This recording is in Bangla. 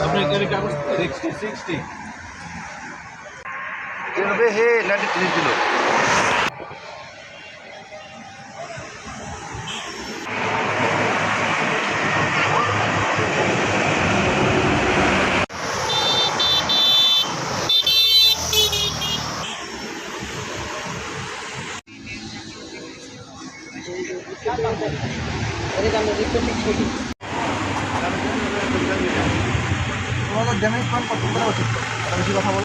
আপনি এর কাগজ সিক্সটি সিক্সটি এভাবে হে নাইনটি থ্রি ছিল তোমাদের ড্যামেজ মান কত করা উচিত বেশি কথা বল।